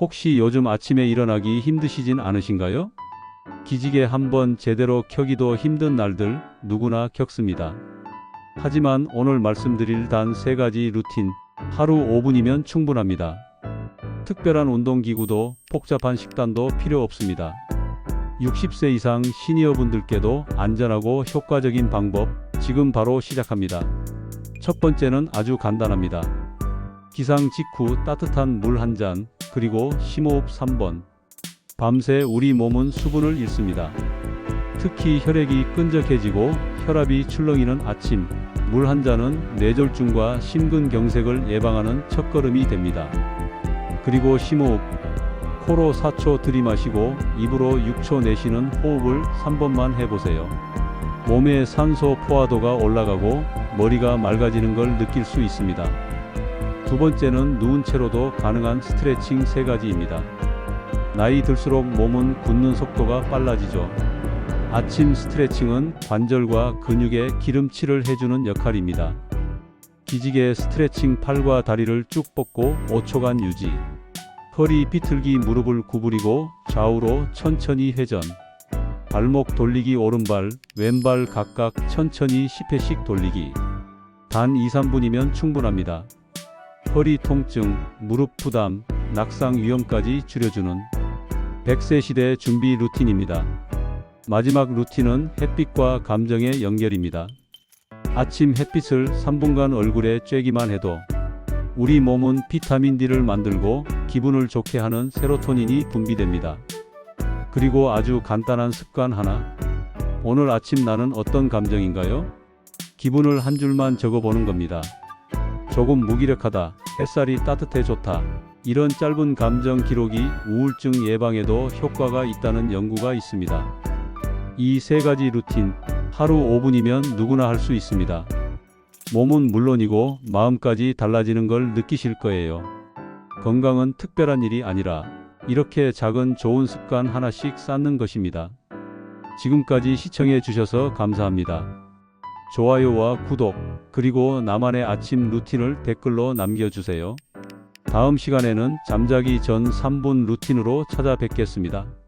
혹시 요즘 아침에 일어나기 힘드시진 않으신가요? 기지개 한번 제대로 켜기도 힘든 날들 누구나 겪습니다. 하지만 오늘 말씀드릴 단 세 가지 루틴 하루 5분이면 충분합니다. 특별한 운동기구도 복잡한 식단도 필요 없습니다. 60세 이상 시니어분들께도 안전하고 효과적인 방법 지금 바로 시작합니다. 첫 번째는 아주 간단합니다. 기상 직후 따뜻한 물 한 잔, 그리고 심호흡 3번. 밤새 우리 몸은 수분을 잃습니다. 특히 혈액이 끈적해지고 혈압이 출렁이는 아침, 물 한 잔은 뇌졸중과 심근경색을 예방하는 첫걸음이 됩니다. 그리고 심호흡. 코로 4초 들이마시고 입으로 6초 내쉬는 호흡을 3번만 해보세요. 몸의 산소 포화도가 올라가고 머리가 맑아지는 걸 느낄 수 있습니다. 두 번째는 누운 채로도 가능한 스트레칭 세 가지입니다. 나이 들수록 몸은 굳는 속도가 빨라지죠. 아침 스트레칭은 관절과 근육에 기름칠을 해주는 역할입니다. 기지개 스트레칭 팔과 다리를 쭉 뻗고 5초간 유지. 허리 비틀기 무릎을 구부리고 좌우로 천천히 회전. 발목 돌리기 오른발, 왼발 각각 천천히 10회씩 돌리기. 단 2, 3분이면 충분합니다. 허리 통증, 무릎 부담, 낙상 위험까지 줄여주는 100세 시대 준비 루틴입니다. 마지막 루틴은 햇빛과 감정의 연결입니다. 아침 햇빛을 3분간 얼굴에 쬐기만 해도 우리 몸은 비타민 D를 만들고 기분을 좋게 하는 세로토닌이 분비됩니다. 그리고 아주 간단한 습관 하나. 오늘 아침 나는 어떤 감정인가요? 기분을 한 줄만 적어보는 겁니다. 조금 무기력하다. 햇살이 따뜻해 좋다. 이런 짧은 감정 기록이 우울증 예방에도 효과가 있다는 연구가 있습니다. 이 세 가지 루틴 하루 5분이면 누구나 할 수 있습니다. 몸은 물론이고 마음까지 달라지는 걸 느끼실 거예요. 건강은 특별한 일이 아니라 이렇게 작은 좋은 습관 하나씩 쌓는 것입니다. 지금까지 시청해 주셔서 감사합니다. 좋아요와 구독, 그리고 나만의 아침 루틴을 댓글로 남겨주세요. 다음 시간에는 잠자기 전 3분 루틴으로 찾아뵙겠습니다.